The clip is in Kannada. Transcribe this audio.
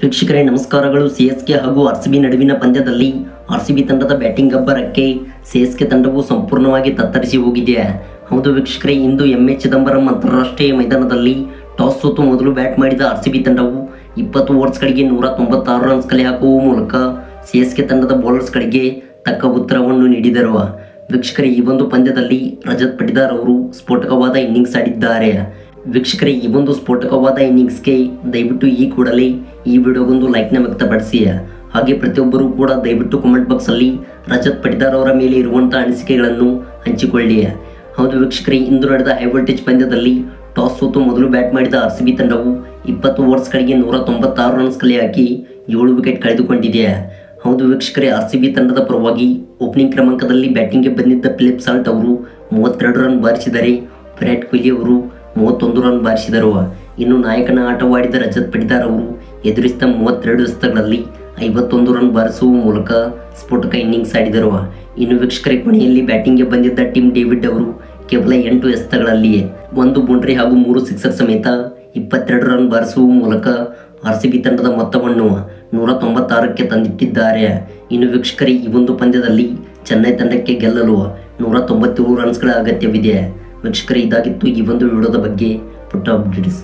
ವೀಕ್ಷಕರೇ, ನಮಸ್ಕಾರಗಳು. ಸಿಎಸ್ಕೆ ಹಾಗೂ ಆರ್ಸಿಬಿ ನಡುವಿನ ಪಂದ್ಯದಲ್ಲಿ ಆರ್ಸಿಬಿ ತಂಡದ ಬ್ಯಾಟಿಂಗ್ ಅಬ್ಬರಕ್ಕೆ ಸಿಎಸ್ಕೆ ತಂಡವು ಸಂಪೂರ್ಣವಾಗಿ ತತ್ತರಿಸಿ ಹೋಗಿದೆ. ಹೌದು ವೀಕ್ಷಕರೇ, ಇಂದು ಎಂ ಎ ಚಿದಂಬರಂ ಅಂತಾರಾಷ್ಟ್ರೀಯ ಮೈದಾನದಲ್ಲಿ ಟಾಸ್ ಸೋತು ಮೊದಲು ಬ್ಯಾಟ್ ಮಾಡಿದ ಆರ್ಸಿಬಿ ತಂಡವು ಇಪ್ಪತ್ತು ಓವರ್ಸ್ಗಳಿಗೆ ನೂರ ತೊಂಬತ್ತಾರು ರನ್ಸ್ ಕಲೆ ಹಾಕುವ ಮೂಲಕ ಸಿಎಸ್ಕೆ ತಂಡದ ಬೌಲರ್ಸ್ಗಳಿಗೆ ತಕ್ಕ ಉತ್ತರವನ್ನು ನೀಡಿದರು. ವೀಕ್ಷಕರೇ, ಈ ಒಂದು ಪಂದ್ಯದಲ್ಲಿ ರಜತ್ ಪಟಿದಾರ್ ಅವರು ಸ್ಫೋಟಕವಾದ ಇನ್ನಿಂಗ್ಸ್ ಆಡಿದ್ದಾರೆ. ವೀಕ್ಷಕರೇ, ಈ ಒಂದು ಸ್ಫೋಟಕವಾದ ಇನ್ನಿಂಗ್ಸ್ಗೆ ದಯವಿಟ್ಟು ಈ ಕೂಡಲೇ ಈ ವಿಡಿಯೋಗೊಂದು ಲೈಕ್ನ ವ್ಯಕ್ತಪಡಿಸಿ. ಹಾಗೆ ಪ್ರತಿಯೊಬ್ಬರೂ ಕೂಡ ದಯವಿಟ್ಟು ಕಮೆಂಟ್ ಬಾಕ್ಸಲ್ಲಿ ರಜತ್ ಪಟಿದಾರ್ ಅವರ ಮೇಲೆ ಇರುವಂಥ ಅನಿಸಿಕೆಗಳನ್ನು ಹಂಚಿಕೊಳ್ಳಿ. ಹೌದು ವೀಕ್ಷಕರೇ, ಇಂದು ನಡೆದ ಹೈ ವೋಲ್ಟೇಜ್ ಪಂದ್ಯದಲ್ಲಿ ಟಾಸ್ ಸೋತು ಮೊದಲು ಬ್ಯಾಟ್ ಮಾಡಿದ ಆರ್ ಸಿ ಬಿ ತಂಡವು ಇಪ್ಪತ್ತು ಓವರ್ಸ್ಗಳಿಗೆ ನೂರ ತೊಂಬತ್ತಾರು ರನ್ಸ್ ಕಲೆ ಹಾಕಿ ಏಳು ವಿಕೆಟ್ ಕಳೆದುಕೊಂಡಿದೆ. ಹೌದು ವೀಕ್ಷಕರೇ, ಆರ್ ಸಿ ಬಿ ತಂಡದ ಪರವಾಗಿ ಓಪನಿಂಗ್ ಕ್ರಮಾಂಕದಲ್ಲಿ ಬ್ಯಾಟಿಂಗ್ಗೆ ಬಂದಿದ್ದ ಫಿಲಿಪ್ ಸಾಲ್ಟ್ ಅವರು ಮೂವತ್ತೆರಡು ರನ್ ಬಾರಿಸಿದರೆ ವಿರಾಟ್ ಕೊಹ್ಲಿ ಅವರು ಮೂವತ್ತೊಂದು ರನ್ ಬಾರಿಸಿದರು. ಇನ್ನು ನಾಯಕನ ಆಟವಾಡಿದ ರಜತ್ ಪಟಿದಾರ್ ಅವರು ಎದುರಿಸಿದ ಮೂವತ್ತೆರಡು ಎಸೆತಗಳಲ್ಲಿ ಐವತ್ತೊಂದು ರನ್ ಬಾರಿಸುವ ಮೂಲಕ ಸ್ಫೋಟಕ ಇನ್ನಿಂಗ್ಸ್ ಆಡಿದರು. ಇನ್ನು ವೀಕ್ಷಕರ, ಕೊನೆಯಲ್ಲಿ ಬ್ಯಾಟಿಂಗ್ಗೆ ಬಂದಿದ್ದ ಟಿಮ್ ಡೇವಿಡ್ ಅವರು ಕೇವಲ ಎಂಟು ಎಸ್ತಗಳಲ್ಲಿಯೇ ಒಂದು ಬೌಂಡ್ರಿ ಹಾಗೂ ಮೂರು ಸಿಕ್ಸರ್ ಸಮೇತ ಇಪ್ಪತ್ತೆರಡು ರನ್ ಬಾರಿಸುವ ಮೂಲಕ ಆರ್ ಸಿ ಬಿ ತಂಡದ ಮೊತ್ತವನ್ನು ನೂರ ತೊಂಬತ್ತಾರಕ್ಕೆ ತಂದಿಟ್ಟಿದ್ದಾರೆ. ಇನ್ನು ವೀಕ್ಷಕರೇ, ಈ ಒಂದು ಪಂದ್ಯದಲ್ಲಿ ಚೆನ್ನೈ ತಂಡಕ್ಕೆ ಗೆಲ್ಲಲು ನೂರ ತೊಂಬತ್ತೇಳು ರನ್ಸ್ಗಳ ಅಗತ್ಯವಿದೆ. ವೀಕ್ಷಕರೇ ಇದಾಗಿತ್ತು ಈ ಒಂದು ವಿಡಿಯೋದ ಬಗ್ಗೆ ಪುಟ್ಟ ಅಪ್ಡೇಟ್ಸ್